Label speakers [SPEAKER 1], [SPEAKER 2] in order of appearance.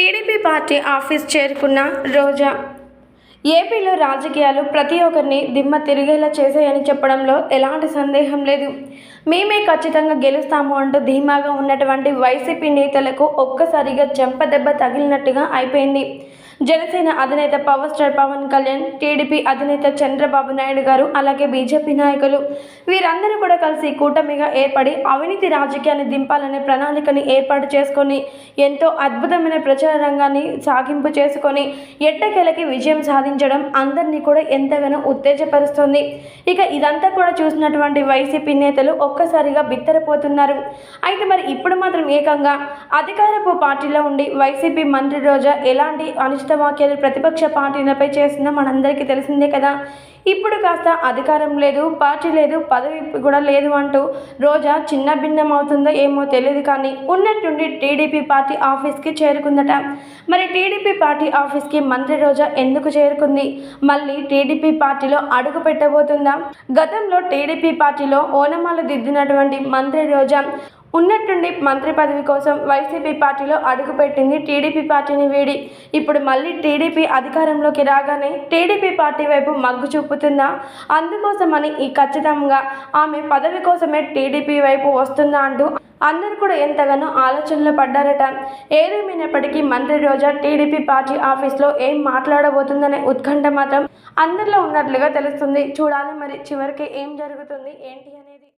[SPEAKER 1] TDP party office చేరుకున్న రోజా. ఏపీలో రాజకీయాలు ప్రతి ఒక్కరిని దిమ్మ తిరిగేలా చేశాయని చెప్పడంలో ఎలాంటి సందేహం లేదు. మేమే ఖచ్చితంగా గెలుస్తాము అంటూ ధీమాగా ఉన్నటువంటి వైసీపీ నేతలకు ఒక్కసారిగా చెంపదెబ్బ తగిలినట్టుగా అయిపోయింది. జనసేన అధినేత power star Pawan Kalyan TDP అధినేత చంద్రబాబు నాయుడు గారు అలాగే బీజేపీ నాయకులు వీరందరూ కూడా కలిసి కూటమిగా ఏర్పడి అవినీతి రాజకీయాన్ని దింపాలనే ప్రణాళికని ఏర్పాటు చేసుకొని ఎంతో అద్భుతమైన ప్రచార రంగాన్ని సాగింపు చేసుకొని ఎట్టకేలకి విజయం సాధించడం అందరినీ కూడా ఎంతగానో ఉత్తేజపరుస్తుంది. ఇక ఇదంతా కూడా చూసినటువంటి వైసీపీ నేతలు ఒక్కసారిగా బిత్తరపోతున్నారు. అయితే మరి ఇప్పుడు మాత్రం ఏకంగా అధికారపు పార్టీలో ఉండి వైసీపీ మంత్రి రోజా ఎలాంటి అనిష్ట వ్యాఖ్యలు ప్రతిపక్ష పార్టీలపై చేసిందో మనందరికీ తెలిసిందే కదా. ఇప్పుడు కాస్త అధికారం లేదు పార్టీ లేదు పదవి కూడా లేదు అంటూ రోజా చిన్న భిన్నం అవుతుందో ఏమో తెలియదు కానీ ఉన్నట్టుండి టీడీపీ పార్టీ ఆఫీస్కి చేరుకుందట. మరి టీడీపీ పార్టీ ఆఫీస్కి మంత్రి రోజా ఎందుకు చేరుకుంది? మళ్ళీ టీడీపీ పార్టీలో అడుగు పెట్టబోతుందా? గతంలో టీడీపీ పార్టీలో ఓనమాలు దిద్దినటువంటి మంత్రి రోజా ఉన్నట్టుండి మంత్రి పదవి కోసం వైసీపీ పార్టీలో అడుగుపెట్టింది టీడీపీ పార్టీని వీడి. ఇప్పుడు మళ్ళీ టీడీపీ అధికారంలోకి రాగానే టీడీపీ పార్టీ వైపు మగ్గు చూపుతుందా? అందుకోసమని ఈ ఖచ్చితంగా ఆమె పదవి కోసమే టీడీపీ వైపు వస్తుందా అంటూ అందరూ కూడా ఎంతగానో ఆలోచనలో పడ్డారట. ఏదేమైనప్పటికీ మంత్రి రోజా టీడీపీ పార్టీ ఆఫీస్లో ఏం మాట్లాడబోతుందనే ఉత్కంఠ మాత్రం అందరిలో ఉన్నట్లుగా తెలుస్తుంది. చూడాలి మరి చివరికి ఏం జరుగుతుంది? ఏంటి అని